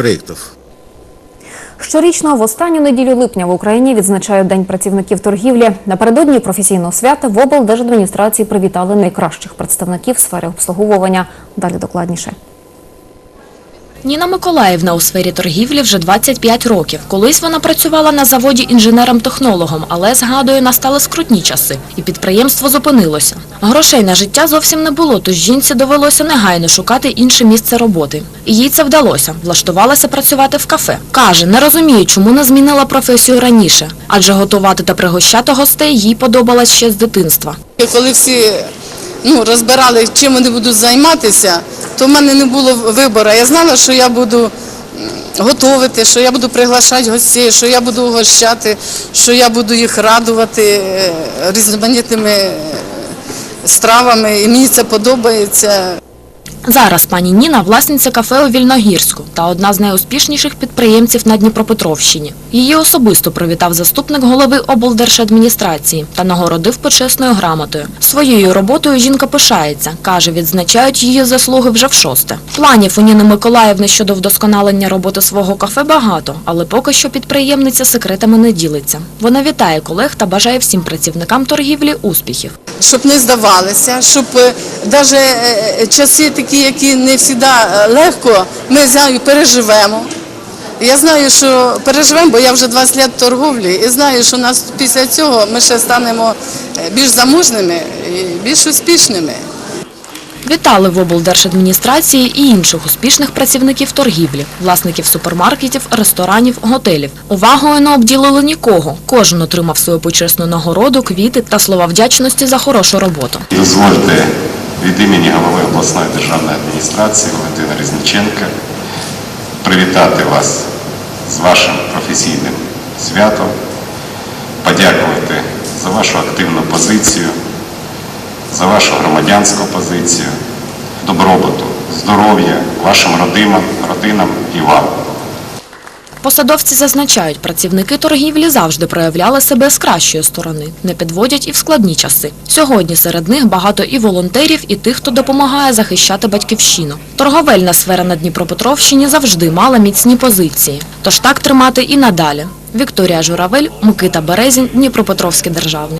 проектов. Щорічно в останню неділю липня в Україні відзначають День працівників торгівлі. Напередодні професійного свята в облдержадміністрації привітали найкращих представників сфери обслуговування. Далі докладніше. Ніна Миколаївна у сфері торгівлі вже 25 років. Колись вона працювала на заводі інженером-технологом, але, згадує, настали скрутні часи, і підприємство зупинилося. Грошей на життя зовсім не було, тож жінці довелося негайно шукати інше місце роботи. І їй це вдалося. Влаштувалася працювати в кафе. Каже, не розуміє, чому не змінила професію раніше, адже готувати та пригощати гостей їй подобалось ще з дитинства. Коли всі ну, розбирали, чим вони будуть займатися, то в мене не було вибору. Я знала, що я буду готувати, що я буду приглашати гостей, що я буду угощати, що я буду їх радувати е, різноманітними е, стравами, і мені це подобається. Зараз пані Ніна – власниця кафе у Вільногірську та одна з найуспішніших підприємців на Дніпропетровщині. Її особисто привітав заступник голови облдержадміністрації та нагородив почесною грамотою. Своєю роботою жінка пишається. Каже, відзначають її заслуги вже в шосте. Планів у Ніни Миколаївни щодо вдосконалення роботи свого кафе багато, але поки що підприємниця секретами не ділиться. Вона вітає колег та бажає всім працівникам торгівлі успіхів. Щоб не здавалися, щоб навіть часи такі, які не завжди легко, ми знаю, переживемо. Я знаю, що переживемо, бо я вже 20 років торговлі, і знаю, що після цього ми ще станемо е, більш заможними і більш успішними. Вітали в облдержадміністрації і інших успішних працівників торгівлі, власників супермаркетів, ресторанів, готелів. Увагою не обділили нікого. Кожен отримав свою почесну нагороду, квіти та слова вдячності за хорошу роботу. Дозвольте від імені голови обласної державної адміністрації Валентина Різниченка привітати вас з вашим професійним святом, подякувати за вашу активну позицію, за вашу громадянську позицію, добробуту, здоров'я вашим родинам, родинам і вам. Посадовці зазначають, працівники торгівлі завжди проявляли себе з кращої сторони, не підводять і в складні часи. Сьогодні серед них багато і волонтерів, і тих, хто допомагає захищати батьківщину. Торговельна сфера на Дніпропетровщині завжди мала міцні позиції. Тож так тримати і надалі. Вікторія Журавель, Микита Березін, Дніпропетровський державний.